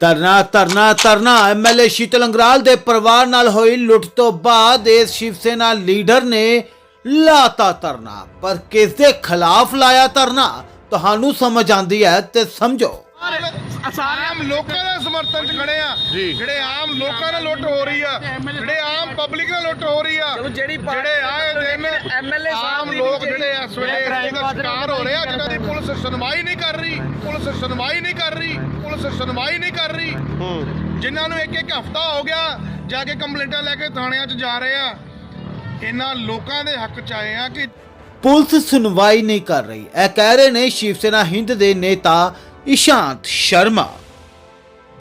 ਧਰਨਾ ਤਰਨਾ ਤਰਨਾ ਐਮਐਲਏ ਸ਼ੀਤਲ ਅੰਗਰਾਲ ਦੇ ਪਰਿਵਾਰ ਨਾਲ ਹੋਈ ਲੁੱਟ ਤੋਂ ਬਾਅਦ ਇਸ ਸ਼ਿਵ ਸੈਨਾ ਲੀਡਰ ਨੇ ਲਾਤਾ ਧਰਨਾ। ਪਰ ਕਿਸ ਦੇ ਖਿਲਾਫ ਲਾਇਆ ਧਰਨਾ? ਤੁਹਾਨੂੰ ਸਮਝ ਆਂਦੀ ਹੈ ਤੇ ਸਮਝੋ। ਆਮ ਲੋਕਾਂ ਦੇ ਸਮਰਥਨ ਚ ਖੜੇ ਆ। ਜਿਹੜੇ ਆਮ ਲੋਕਾਂ ਨਾਲ ਲੁੱਟ ਹੋ ਰਹੀ ਆ। ਜਿਹੜੇ ਆਮ ਪਬਲਿਕ ਨਾਲ ਲੁੱਟ ਹੋ ਰਹੀ ਆ। ਜਿਹੜੀ ਆਏ ਦਿਨ ਸਾਹਿਬ ਆਮ ਲੋਕ ਜਿਹੜੀ ਵੇਲੇ ਇਸ ਦਾ ਸ਼ਿਕਾਰ ਹੋ ਰਹੇ ਆ ਜਿਨ੍ਹਾਂ ਦੀ ਪੁਲਿਸ ਸੁਣਵਾਈ ਨਹੀਂ ਕਰ ਰਹੀ ਪੁਲਿਸ ਸੁਣਵਾਈ ਨਹੀਂ ਕਰ ਰਹੀ ਪੁਲਿਸ ਸੁਣਵਾਈ ਨਹੀਂ ਕਰ ਰਹੀ। ਜਿਨ੍ਹਾਂ ਨੂੰ ਇੱਕ ਇੱਕ ਹਫਤਾ ਹੋ ਗਿਆ ਜਾ ਕੇ ਕੰਪਲੇਂਟਾਂ ਲੈ ਕੇ ਥਾਣਿਆਂ 'ਚ ਜਾ ਰਹੇ ਆ। ਇਹਨਾਂ ਲੋਕਾਂ ਦੇ ਹੱਕ 'ਚ ਆਏ ਆ ਕਿ ਪੁਲਿਸ ਸੁਣਵਾਈ ਨਹੀਂ ਕਰ ਰਹੀ। ਇਹ ਕਹਿ ਰਹੇ ਨੇ ਸ਼ਿਵ ਸੈਨਾ ਹਿੰਦ ਦੇ ਨੇਤਾ ਇਸ਼ਾਂਤ ਸ਼ਰਮਾ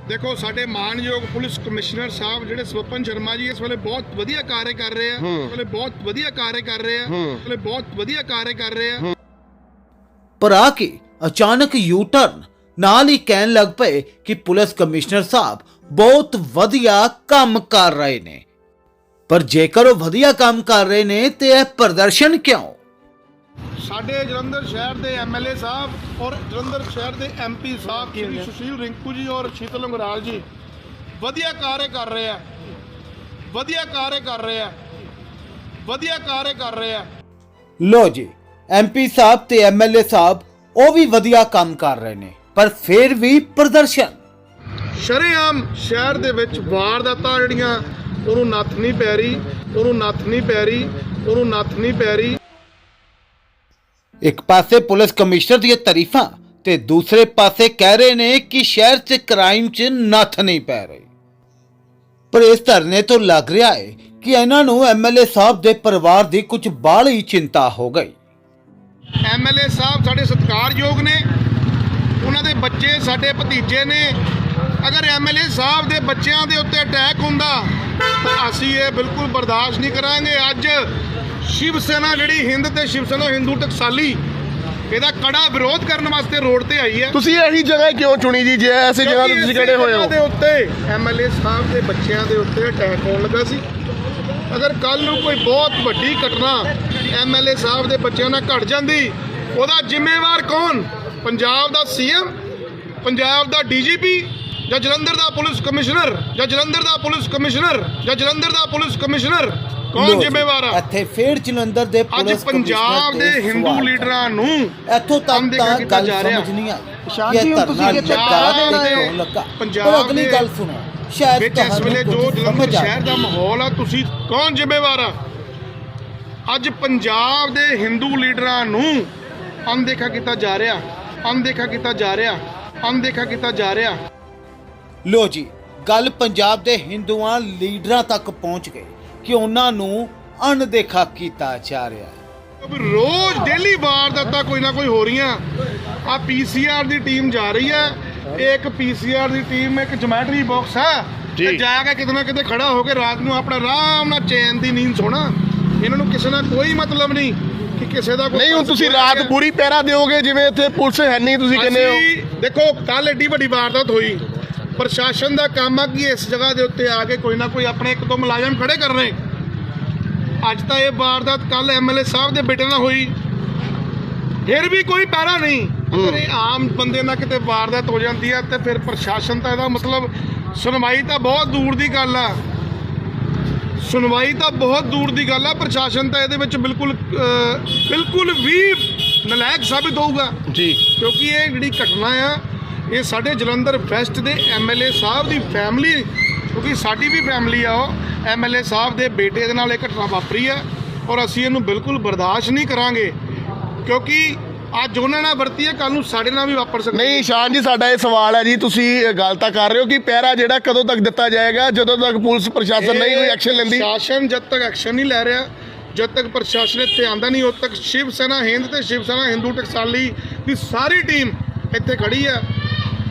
ਦੇਖੋ ਸਾਡੇ ਮਾਨਯੋਗ ਪੁਲਿਸ ਕਮਿਸ਼ਨਰ ਸਾਹਿਬ ਜਿਹੜੇ ਸਵਪਨ ਸ਼ਰਮਾ ਜੀ ਇਸ ਵੇਲੇ ਬਹੁਤ ਵਧੀਆ ਕਾਰਜ ਕਰ ਰਹੇ ਆ ਇਸ ਵੇਲੇ ਬਹੁਤ ਵਧੀਆ ਕਾਰਜ ਕਰ ਰਹੇ ਆ ਇਸ ਵੇਲੇ ਬਹੁਤ ਵਧੀਆ ਕਾਰਜ ਕਰ ਰਹੇ ਆ ਪਰ ਆ ਕੇ ਅਚਾਨਕ ਯੂ ਟਰਨ ਨਾਲ ਹੀ ਕਹਿਣ ਲੱਗ ਪਏ ਕਿ ਪੁਲਿਸ ਕਮਿਸ਼ਨਰ ਸਾਹਿਬ ਬਹੁਤ ਵਧੀਆ ਕੰਮ ਕਰ ਰਹੇ ਨੇ ਪਰ ਜੇਕਰ ਉਹ ਵਧੀਆ ਕੰਮ ਕਰ ਰਹੇ ਨੇ ਤੇ ਇਹ ਪ੍ਰਦਰਸ਼ਨ ਕਿਉਂ ਸਾਡੇ ਜਲੰਧਰ ਸ਼ਹਿਰ ਦੇ ਐਮਐਲਏ ਸਾਹਿਬ ਔਰ ਜਲੰਧਰ ਸ਼ਹਿਰ ਦੇ ਐਮਪੀ ਸਾਹਿਬ ਸ਼੍ਰੀ ਸੁਸ਼ੀਲ ਰਿੰਕੂ ਜੀ ਔਰ ਸ਼ੀਤਲ ਅੰਗਰਾਲ ਜੀ। ਵਧੀਆ ਕਾਰਜ ਕਰ ਰਹੇ ਆ। ਵਧੀਆ ਕਾਰਜ ਕਰ ਰਹੇ ਆ। ਵਧੀਆ ਕਾਰਜ ਕਰ ਰਹੇ ਆ। ਲੋ ਜੀ ਐਮਪੀ ਸਾਹਿਬ ਤੇ ਐਮਐਲਏ ਸਾਹਿਬ ਉਹ ਵੀ ਵਧੀਆ ਕੰਮ ਕਰ ਰਹੇ ਨੇ ਪਰ ਫਿਰ ਵੀ ਪ੍ਰਦਰਸ਼ਨ। ਸ਼ਰੇਆਮ ਸ਼ਹਿਰ ਦੇ ਵਿੱਚ ਵਾਰਦਾਤਾਂ ਜਿਹੜੀਆਂ ਉਹਨੂੰ ਨੱਥ ਨਹੀਂ ਪੈ ਰਹੀ ਉਹਨੂੰ ਨੱਥ ਨਹੀਂ ਪੈ ਰਹੀ ਉਹਨੂੰ ਨੱਥ ਨਹੀਂ ਪੈ ਰਹੀ ਇੱਕ ਪਾਸੇ ਪੁਲਿਸ ਕਮਿਸ਼ਨਰ ਦੀਆਂ ਤਾਰੀਫਾਂ ਤੇ ਦੂਸਰੇ ਪਾਸੇ ਕਹਿ ਰਹੇ ਨੇ ਕਿ ਸ਼ਹਿਰ 'ਚ ਕ੍ਰਾਈਮ 'ਚ ਨੱਥ ਨਹੀਂ ਪੈ ਰਹੀ। ਪਰ ਇਸ ਧਰਨੇ ਤੋਂ ਲੱਗ ਰਿਹਾ ਹੈ ਕਿ ਇਹਨਾਂ ਨੂੰ ਐਮਐਲਏ ਸਾਹਿਬ ਦੇ ਪਰਿਵਾਰ ਦੀ ਕੁਝ ਬਾਹਲੀ ਚਿੰਤਾ ਹੋ ਗਈ। ਐਮਐਲਏ ਸਾਹਿਬ ਸਾਡੇ ਸਤਿਕਾਰਯੋਗ ਨੇ, ਉਹਨਾਂ ਦੇ ਬੱਚੇ ਸਾਡੇ ਭਤੀਜੇ ਨੇ। ਅਗਰ ਐਮਐਲਏ ਸਾਹਿਬ ਦੇ ਬੱਚਿਆਂ ਦੇ ਉੱਤੇ ਅਟੈਕ ਹੁੰਦਾ, ਤਾਂ ਅਸੀਂ ਇਹ ਬਿਲਕੁਲ ਬਰਦਾਸ਼ਤ ਨਹੀਂ ਕਰਾਂਗੇ। ਅੱਜ ਸ਼ਿਵ ਸੈਨਾ ਜਿਹੜੀ ਹਿੰਦ ਤੇ ਸ਼ਿਵ ਸੈਨਾ ਹਿੰਦੂ ਟਕਸਾਲੀ ਇਹਦਾ ਕੜਾ ਵਿਰੋਧ ਕਰਨ ਵਾਸਤੇ ਰੋਡ ਤੇ ਆਈ ਹੈ। ਤੁਸੀਂ ਇਹੀ ਜਗ੍ਹਾ ਕਿਉਂ ਚੁਣੀ ਜੀ? ਜੇ ਐਸੀ ਜਗ੍ਹਾ ਤੇ ਤੁਸੀਂ ਖੜੇ ਹੋਏ ਹੋ। ਦੇ ਉੱਤੇ ਐਮਐਲਏ ਸਾਹਿਬ ਦੇ ਬੱਚਿਆਂ ਦੇ ਉੱਤੇ ਅਟੈਕ ਹੋਣ ਲੱਗਾ ਸੀ। ਅਗਰ ਕੱਲ ਨੂੰ ਕੋਈ ਬਹੁਤ ਵੱਡੀ ਘਟਨਾ ਐਮਐਲਏ ਸਾਹਿਬ ਦੇ ਬੱਚਿਆਂ ਨਾਲ ਘਟ ਜਾਂਦੀ ਉਹਦਾ ਜ਼ਿੰਮੇਵਾਰ ਕੌਣ? ਪੰਜਾਬ ਦਾ ਸੀਐਮ ਪੰਜਾਬ ਦਾ ਡੀਜੀਪੀ ਜਾਂ ਜਲੰਧਰ ਦਾ ਪੁਲਿਸ ਕਮਿਸ਼ਨਰ ਜਾਂ ਜਲੰਧਰ ਦਾ ਪੁਲਿਸ ਕਮਿਸ਼ਨਰ ਜਾਂ ਜਲੰਧਰ ਦਾ ਪੁਲਿਸ ਕਮਿਸ਼ਨਰ ਕੌਣ ਜੀ, ਜ਼ਿੰਮੇਵਾਰ ਆ? ਇੱਥੇ ਫੇਰ ਜਲੰਧਰ ਦੇ ਅੱਜ ਪੁਲਿਸ ਪੰਜਾਬ ਦੇ ਹਿੰਦੂ ਲੀਡਰਾਂ ਨੂੰ। ਇੱਥੋਂ ਤੱਕ ਤਾਂ ਗੱਲ। ਸਮਝ ਨਹੀਂ ਆਈ ਸ਼ਾਂਤੀ ਤੁਸੀਂ ਕਿੱਥੇ? ਕਿਉਂ ਲੱਗਾ? ਪੰਜਾਬ ਅਗਲੀ ਦੇ ਗੱਲ ਸੁਣੋ। ਸ਼ਾਇਦ ਵਿੱਚ ਇਸ ਵੇਲੇ ਜੋ ਜਲੰਧਰ ਸ਼ਹਿਰ ਦਾ ਮਾਹੌਲ ਆ ਤੁਸੀਂ ਕੌਣ ਜ਼ਿੰਮੇਵਾਰ ਆ? ਅੱਜ ਪੰਜਾਬ ਦੇ ਹਿੰਦੂ ਲੀਡਰਾਂ ਨੂੰ ਅਣਦੇਖਾ ਕੀਤਾ ਜਾ ਰਿਹਾ ਅਣਦੇਖਾ ਕੀਤਾ ਜਾ ਰਿਹਾ ਅਣਦੇਖਾ ਕੀਤਾ ਜਾ ਰਿਹਾ। ਲੋ ਜੀ ਗੱਲ ਪੰਜਾਬ ਦੇ ਹਿੰਦੂਆਂ ਲੀਡਰਾਂ ਤੱਕ ਪਹੁੰਚ ਗਈ ਕਿ ਉਹਨਾਂ ਨੂੰ ਅਣਦੇਖਾ ਕੀਤਾ ਜਾ ਰਿਹਾ ਹੈ। ਰੋਜ਼ ਡੇਲੀ ਵਾਰਦਾਤਾਂ ਕੋਈ ਨਾ ਕੋਈ ਹੋ ਰਹੀਆਂ। ਆ ਪੀਸੀਆਰ ਦੀ ਟੀਮ ਜਾ ਰਹੀ ਹੈ। ਇਹ ਇੱਕ ਪੀਸੀਆਰ ਦੀ ਟੀਮ ਇੱਕ ਜਮੈਟਰੀ ਬਾਕਸ ਹੈ। ਤੇ ਜਾ ਕੇ ਕਿਤੇ ਨਾ ਕਿਤੇ ਖੜਾ ਹੋ ਕੇ ਰਾਤ ਨੂੰ ਆਪਣਾ ਆਰਾਮ ਨਾਲ ਚੈਨ ਦੀ ਨੀਂਦ ਸੋਣਾ। ਇਹਨਾਂ ਨੂੰ ਕਿਸੇ ਨਾਲ ਕੋਈ ਮਤਲਬ ਨਹੀਂ ਕਿ ਕਿਸੇ ਦਾ ਕੋਈ ਨਹੀਂ ਹੁਣ ਤੁਸੀਂ ਰਾਤ ਪੂਰੀ ਪਹਿਰਾ ਦਿਓਗੇ ਜਿਵੇਂ ਇੱਥੇ ਪੁਲਿਸ ਹੈ ਨਹੀਂ ਤੁਸੀਂ ਕਹਿੰਦੇ ਹੋ? ਦੇਖੋ ਕੱਲ ਏਡੀ ਵੱਡੀ ਵਾਰਦਾਤ ਹੋਈ। ਪ੍ਰਸ਼ਾਸਨ ਦਾ ਕੰਮ ਆ ਕਿ ਇਸ ਜਗ੍ਹਾ ਦੇ ਉੱਤੇ ਆ ਕੇ ਕੋਈ ਨਾ ਕੋਈ ਆਪਣੇ ਇੱਕ ਦੋ ਮੁਲਾਜ਼ਮ ਖੜੇ ਕਰਨੇ। ਅੱਜ ਤਾਂ ਇਹ ਵਾਰਦਾਤ ਕੱਲ ਐਮਐਲਏ ਸਾਹਿਬ ਦੇ ਬੇਟੇ ਨਾਲ ਹੋਈ। ਫਿਰ ਵੀ ਕੋਈ ਪੈਰਾ ਨਹੀਂ। ਅਗਰ ਇਹ ਆਮ ਬੰਦੇ ਨਾਲ ਕਿਤੇ ਵਾਰਦਾਤ ਹੋ ਜਾਂਦੀ ਹੈ ਤੇ ਫਿਰ ਪ੍ਰਸ਼ਾਸਨ ਤਾਂ ਇਹਦਾ ਮਤਲਬ ਸੁਣਵਾਈ ਤਾਂ ਬਹੁਤ ਦੂਰ ਦੀ ਗੱਲ ਆ। ਸੁਣਵਾਈ ਤਾਂ ਬਹੁਤ ਦੂਰ ਦੀ ਗੱਲ ਆ। ਪ੍ਰਸ਼ਾਸਨ ਤਾਂ ਇਹਦੇ ਵਿੱਚ ਬਿਲਕੁਲ ਬਿਲਕੁਲ ਵੀ ਨਲਾਇਕ ਸਾਬਿਤ ਹੋਊਗਾ। ਜੀ। ਕਿਉਂਕਿ ਇਹ ਜਿਹੜੀ ਘਟਨਾ ਆ ਇਹ ਸਾਡੇ ਜਲੰਧਰ ਵੈਸਟ ਦੇ ਐਮਐਲਏ ਸਾਹਿਬ ਦੀ ਫੈਮਿਲੀ ਕਿਉਂਕਿ ਸਾਡੀ ਵੀ ਫੈਮਿਲੀ ਆ ਉਹ। ਐਮਐਲਏ ਸਾਹਿਬ ਦੇ ਬੇਟੇ ਦੇ ਨਾਲ ਇਹ ਘਟਨਾ ਵਾਪਰੀ ਹੈ ਔਰ ਅਸੀਂ ਇਹਨੂੰ ਬਿਲਕੁਲ ਬਰਦਾਸ਼ਤ ਨਹੀਂ ਕਰਾਂਗੇ ਕਿਉਂਕਿ ਅੱਜ ਉਹਨਾਂ ਨਾਲ ਵਰਤੀ ਹੈ ਕੱਲ ਨੂੰ ਸਾਡੇ ਨਾਲ ਵੀ ਵਾਪਰ ਸਕਦੀ ਨਹੀਂ ਸ਼ਾਨ ਜੀ ਸਾਡਾ ਇਹ ਸਵਾਲ ਹੈ ਜੀ ਤੁਸੀਂ ਗੱਲ ਤਾਂ ਕਰ ਰਹੇ ਹੋ ਕਿ ਪਹਿਰਾ ਜਿਹੜਾ ਕਦੋਂ ਤੱਕ ਦਿੱਤਾ ਜਾਏਗਾ ਜਦੋਂ ਤੱਕ ਪੁਲਿਸ ਪ੍ਰਸ਼ਾਸਨ ਨਹੀਂ ਕੋਈ ਐਕਸ਼ਨ ਲੈਂਦੀ? ਸ਼ਾਸਨ ਜਦ ਤੱਕ ਐਕਸ਼ਨ ਨਹੀਂ ਲੈ ਰਿਹਾ ਜਦ ਤੱਕ ਪ੍ਰਸ਼ਾਸਨ ਇੱਥੇ ਆਂਦਾ ਨਹੀਂ ਉਦ ਤੱਕ ਸ਼ਿਵ ਸੈਨਾ ਹਿੰਦ ਤੇ ਸ਼ਿਵ ਸੈਨਾ ਹਿੰਦੂ ਟਕਸਾਲੀ ਦੀ ਸਾਰੀ ਟੀਮ ਇੱਥੇ ਖੜੀ ਆ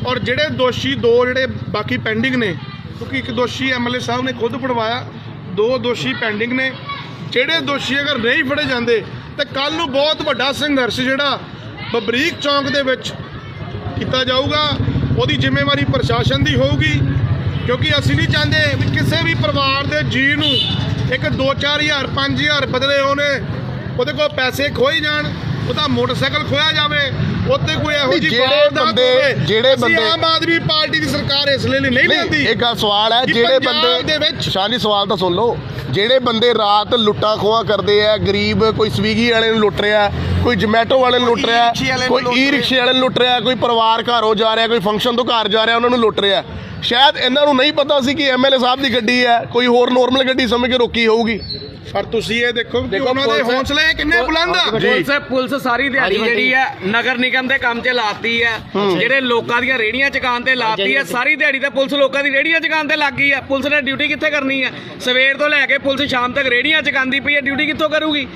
ਔਰ ਜਿਹੜੇ ਦੋਸ਼ੀ ਦੋ ਜਿਹੜੇ ਬਾਕੀ ਪੈਂਡਿੰਗ ਨੇ, ਕਿਉਂਕਿ ਇੱਕ ਦੋਸ਼ੀ ਐਮਐਲਏ ਸਾਹਿਬ ਨੇ ਖੁਦ ਪੜਵਾਇਆ ਦੋ ਦੋਸ਼ੀ ਪੈਂਡਿੰਗ ਨੇ। ਜਿਹੜੇ ਦੋਸ਼ੀ ਅਗਰ ਨਹੀਂ ਫੜੇ ਜਾਂਦੇ, ਤੇ ਕੱਲ ਨੂੰ ਬਹੁਤ ਵੱਡਾ ਸੰਘਰਸ਼ ਜਿਹੜਾ ਬਬਰੀਕ ਚੌਂਕ ਦੇ ਵਿੱਚ ਕੀਤਾ ਜਾਊਗਾ, ਉਹਦੀ ਜ਼ਿੰਮੇਵਾਰੀ ਪ੍ਰਸ਼ਾਸਨ ਦੀ ਹੋਊਗੀ, ਕਿਉਂਕਿ ਅਸੀਂ ਨਹੀਂ ਚਾਹੁੰਦੇ ਵੀ ਕਿਸੇ ਵੀ ਪਰਿਵਾਰ ਦੇ ਜੀ ਨੂੰ ਇੱਕ 2-4000 5000 ਬਦਲੇ ਉਹਨੇ ਉਹਦੇ ਕੋਲ ਪੈਸੇ ਖੋਈ ਜਾਣ, ਉਹਦਾ ਮੋਟਰਸਾਈਕਲ ਖੋਇਆ ਜਾਵੇ ਉੱਥੇ ਕੋਈ ਇਹੋ ਜਿਹੀ ਜਿਹੜੇ ਬੰਦੇ- ਹੋਵੇ। ਜਿਹੜੇ ਬੰਦੇ- ਆਮ ਆਦਮੀ ਪਾਰਟੀ ਦੀ ਸਰਕਾਰ ਇਸ ਲਈ ਨਹੀਂ ਲਿਆਂਦੀ। ਇੱਕ ਗੱਲ ਸਵਾਲ ਹੈ ਜਿਹੜੇ ਬੰਦੇ ਸ਼ਾਨੀ ਸਵਾਲ ਤਾਂ ਸੁਣ ਲਓ। ਜਿਹੜੇ ਬੰਦੇ ਰਾਤ ਲੁੱਟਾਂ ਖੋਹਾਂ ਕਰਦੇ ਆ ਗਰੀਬ ਕੋਈ ਸਵੀਗੀ ਵਾਲੇ ਨੂੰ ਲੁੱਟ ਰਿਹਾ ਕੋਈ ਜਮੈਟੋ ਵਾਲੇ ਨੂੰ ਲੁੱਟ ਰਿਹਾ ਕੋਈ ਈ ਰਿਕਸ਼ੇ ਵਾਲੇ ਨੂੰ ਲੁੱਟ ਰਿਹਾ ਕੋਈ ਪਰਿਵਾਰ ਘਰੋਂ ਜਾ ਰਿਹਾ ਕੋਈ ਫੰਕਸ਼ਨ ਤੋਂ ਘਰ ਜਾ ਰਿਹਾ ਉਹਨਾਂ ਨੂੰ ਲੁੱਟ ਰਿਹਾ। ਸ਼ਾਇਦ ਇਹਨਾਂ ਨੂੰ ਨਹੀਂ ਪਤਾ ਸੀ ਕਿ ਐਮਐਲਏ ਸਾਹਿਬ ਦੀ ਗੱਡੀ ਹੈ ਕੋਈ ਹੋਰ ਨੋਰਮਲ ਗੱਡੀ ਸਮਝ ਕੇ ਰੋਕੀ ਹੋਊਗੀ। ਪਰ ਤੁਸੀਂ ਇਹ ਦੇਖੋ ਕਿ ਉਹਨਾਂ ਦੇ ਪੁਲਿਸ- ਹੌਸਲੇ ਕਿੰਨੇ ਬੁਲੰਦ ਆ। ਪੁਲਿਸ ਪੁਲਿਸ ਸਾਰੀ ਦਿਹਾੜੀ ਜਿਹੜੀ ਹੈ ਨਗਰ ਨਿਗਮ ਦੇ ਕੰਮ 'ਚ ਲਾਤੀ ਹੈ। ਜਿਹੜੇ ਲੋਕਾਂ ਦੀਆਂ ਰੇੜੀਆਂ ਚਕਾਉਣ ਤੇ ਲਾਤੀ ਹੈ ਸਾਰੀ ਦਿਹਾੜੀ ਤੇ ਪੁਲਿਸ ਲੋਕਾਂ ਦੀ ਰੇੜੀਆਂ ਚਕਾਉਣ ਤੇ ਲੱਗ ਗਈ ਹੈ। ਪੁਲਿਸ ਨੇ ਡਿਊਟੀ ਕਿੱਥੇ ਕਰਨੀ ਹੈ? ਸਵੇਰ ਤੋਂ ਲੈ ਕੇ ਪੁਲਿਸ ਸ਼ਾਮ ਤੱਕ ਰੇੜੀਆਂ ਚਕਾਉਂਦੀ ਪਈ ਹੈ ਡਿਊਟੀ ਕਿੱਥੋਂ ਕਰੂਗੀ?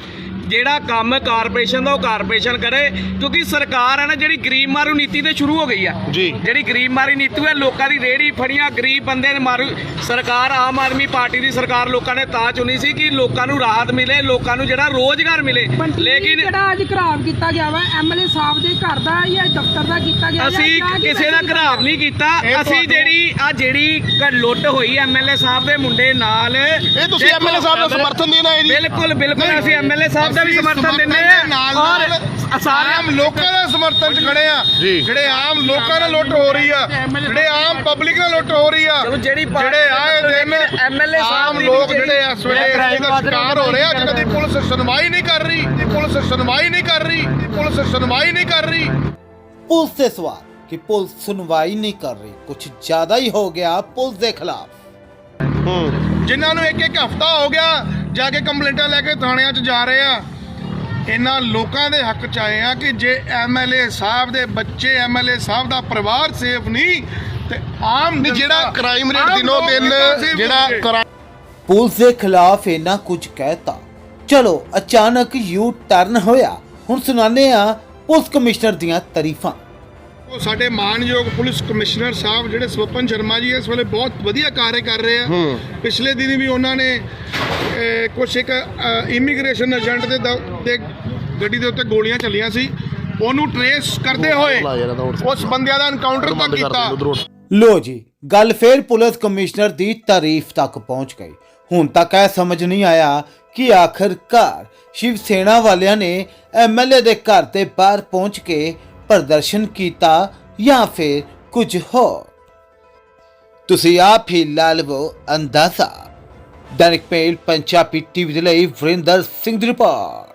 ਜਿਹੜਾ ਕੰਮ ਕਾਰਪੋਰੇਸ਼ਨ ਦਾ ਉਹ ਕਾਰਪੋਰੇਸ਼ਨ ਕਰੇ ਕਿਉਂਕਿ ਸਰਕਾਰ ਹੈ ਨਾ ਜਿਹੜੀ ਗਰੀਬ ਮਾਰੂ ਨੀਤੀ ਤੇ ਸ਼ੁਰੂ ਹੋ ਗਈ ਆ। ਜੀ। ਜਿਹੜੀ ਗਰੀਬ ਮਾਰੀ ਨੀਤੀ ਹੈ ਲੋਕਾਂ ਦੀ ਰੇੜੀ ਫੜੀਆਂ ਗਰੀਬ ਬੰਦੇ ਨੇ ਮਾਰੂ। ਸਰਕਾਰ ਆਮ ਆਦਮੀ ਪਾਰਟੀ ਦੀ ਸਰਕਾਰ ਲੋਕਾਂ ਨੇ ਤਾਂ ਚੁਣੀ ਸੀ ਕਿ ਲੋਕਾਂ ਨੂੰ ਰਾਹਤ ਮਿਲੇ ਲੋਕਾਂ ਨੂੰ ਜਿਹੜਾ ਰੋਜ਼ਗਾਰ ਮਿਲੇ। ਲੇਕਿਨ ਜਿਹੜਾ ਅੱਜ ਘਰਾਵ ਕੀਤਾ ਗਿਆ ਵਾ ਐਮਐਲਏ ਸਾਹਿਬ ਦੇ ਘਰ ਦਾ ਜਾਂ ਦਫ਼ਤਰ ਦਾ ਕੀਤਾ ਗਿਆ ਅਸੀਂ ਕਿਸੇ ਦਾ ਘਰਾਵ ਨਹੀਂ ਕੀਤਾ। ਅਸੀਂ ਜਿਹੜੀ ਆ ਜਿਹੜੀ ਲੁੱਟ ਹੋਈ ਐਮਐਲਏ ਸਾਹਿਬ ਦੇ ਮੁੰਡੇ ਨਾਲ ਇਹ ਤੁਸੀਂ ਐਮਐਲਏ ਸਾਹਿਬ ਦਾ ਸਮਰਥਨ ਦੇਣਾ ਹੈ ਜੀ। ਬਿਲਕੁਲ ਬਿਲਕੁਲ ਅਸੀਂ ਐਮਐਲਏ ਸਾਹਿਬ ਦਾ ਵੀ ਸਮਰਥਨ ਦਿੰਦੇ ਦੇ ਆ। ਨਾਲ ਔਰ ਨਾਲ ਸਾਰੇ ਆਮ ਲੋਕਾਂ ਦਾ ਸਮਰਥਨ ਚ ਖੜੇ ਆ। ਜਿਹੜੇ ਆਮ ਲੋਕਾਂ ਨਾਲ ਲੁੱਟ ਹੋ ਰਹੀ ਆ। ਜਿਹੜੇ ਆਮ ਪਬਲਿਕ ਨਾਲ ਲੁੱਟ ਹੋ ਰਹੀ ਆ। ਜਿਹੜੀ ਆਏ ਦਿਨ ਸਾਹਿਬ ਆਮ ਦੀ ਲੋਕ ਜਿਹੜੀ- ਇਸ ਵੇਲੇ ਇਹਦਾ ਸ਼ਿਕਾਰ ਹੋ ਰਹੇ ਆ ਜਿਹਨਾਂ ਦੀ ਪੁਲਿਸ ਸੁਣਵਾਈ ਨਹੀਂ ਕਰ ਰਹੀ। ਦੀ ਪੁਲਿਸ ਸੁਣਵਾਈ ਨਹੀਂ ਕਰ ਰਹੀ। ਦੀ ਪੁਲਿਸ ਸੁਣਵਾਈ ਨਹੀਂ ਕਰ ਰਹੀ। ਪੁਲਿਸ ਦੇ ਸਵਾਲ ਕਿ ਪੁਲਿਸ ਸੁਣਵਾਈ ਨਹੀਂ ਕਰ ਰਹੀ। ਕੁਝ ਜ਼ਿਆਦਾ ਹੀ ਹੋ ਗਿਆ ਪੁਲਿਸ ਦੇ ਖਿਲਾਫ। ਹੂੰ। ਜਿਨ੍ਹਾਂ ਨੂੰ ਇੱਕ ਇੱਕ ਹਫਤਾ ਹੋ ਗਿਆ ਜਾ ਕੇ ਕੰਪਲੇਂਟਾਂ ਲੈ ਕੇ ਥਾਣਿਆਂ 'ਚ ਜਾ ਰਹੇ ਆ। ਇਹਨਾਂ ਲੋਕਾਂ ਦੇ ਹੱਕ 'ਚ ਆਏ ਆ ਕਿ ਜੇ ਐਮਐਲਏ ਸਾਹਿਬ ਦੇ ਬੱਚੇ ਐਮਐਲਏ ਸਾਹਿਬ ਦਾ ਪਰਿਵਾਰ ਸੇਫ ਨਹੀਂ ਤੇ ਆਮ ਨਹੀਂ ਜਿਹੜਾ ਕ੍ਰਾਈਮ ਰੇਟ ਦਿਨੋਂ ਦਿਨ ਜਿਹੜਾ ਪੁਲਿਸ ਦੇ ਖਿਲਾਫ ਇਹਨਾਂ ਕੁਝ ਕਹਿਤਾ। ਚਲੋ ਅਚਾਨਕ ਯੂ ਟਰਨ ਹੋਇਆ। ਹੁਣ ਸੁਣਾਉਂਦੇ ਆ ਪੁਲਿਸ ਕਮਿਸ਼ਨਰ ਦੀਆਂ ਤਾਰੀਫਾਂ। ਉਹ ਸਾਡੇ ਮਾਨਯੋਗ ਪੁਲਿਸ ਕਮਿਸ਼ਨਰ ਸਾਹਿਬ ਜਿਹੜੇ ਸਵਪਨ ਸ਼ਰਮਾ ਜੀ ਇਸ ਵੇਲੇ ਬਹੁਤ ਵਧੀਆ ਕਾਰਜ ਕਰ ਰਹੇ ਆ। ਪਿਛਲੇ ਦਿਨ ਵੀ ਉਹਨਾਂ ਨੇ ਕੁਝ ਇੱਕ ਇਮੀਗ੍ਰੇਸ਼ਨ ਏਜੰਟ ਦੇ ਦ- ਦੇ ਗੱਡੀ ਦੇ ਉੱਤੇ ਗੋਲੀਆਂ ਚੱਲੀਆਂ ਸੀ। ਉਹਨੂੰ ਟਰੇਸ ਕਰਦੇ ਹੋਏ ਉਸ ਬੰਦਿਆਂ ਦਾ ਐਨਕਾਊਂਟਰ ਤੱਕ ਕਰ ਕੀਤਾ। ਲੋ ਜੀ ਗੱਲ ਫੇਰ ਪੁਲਿਸ ਕਮਿਸ਼ਨਰ ਦੀ ਤਾਰੀਫ ਤੱਕ ਪਹੁੰਚ ਗਈ। ਹੁਣ ਤੱਕ ਇਹ ਸਮਝ ਨਹੀਂ ਆਇਆ ਕਿ ਆਖਰਕਾਰ ਸ਼ਿਵ ਸੈਨਾ ਵਾਲਿਆਂ ਨੇ ਐਮਐਲਏ ਦੇ ਘਰ ਦੇ ਬਾਹਰ ਪਹੁੰਚ ਕੇ ਪ੍ਰਦਰਸ਼ਨ ਕੀਤਾ ਜਾਂ ਫਿਰ ਕੁਝ ਹੋਰ। ਤੁਸੀਂ ਆਪ ਹੀ ਲਾ ਲਵੋ ਅੰਦਾਜ਼ਾ। ਦੈਨਿਕ ਮੇਲ ਪੰਜਾਬੀ ਟੀਵੀ ਦੇ ਲਈ ਵਰਿੰਦਰ ਸਿੰਘ ਦੀ ਰਿਪੋਰਟ।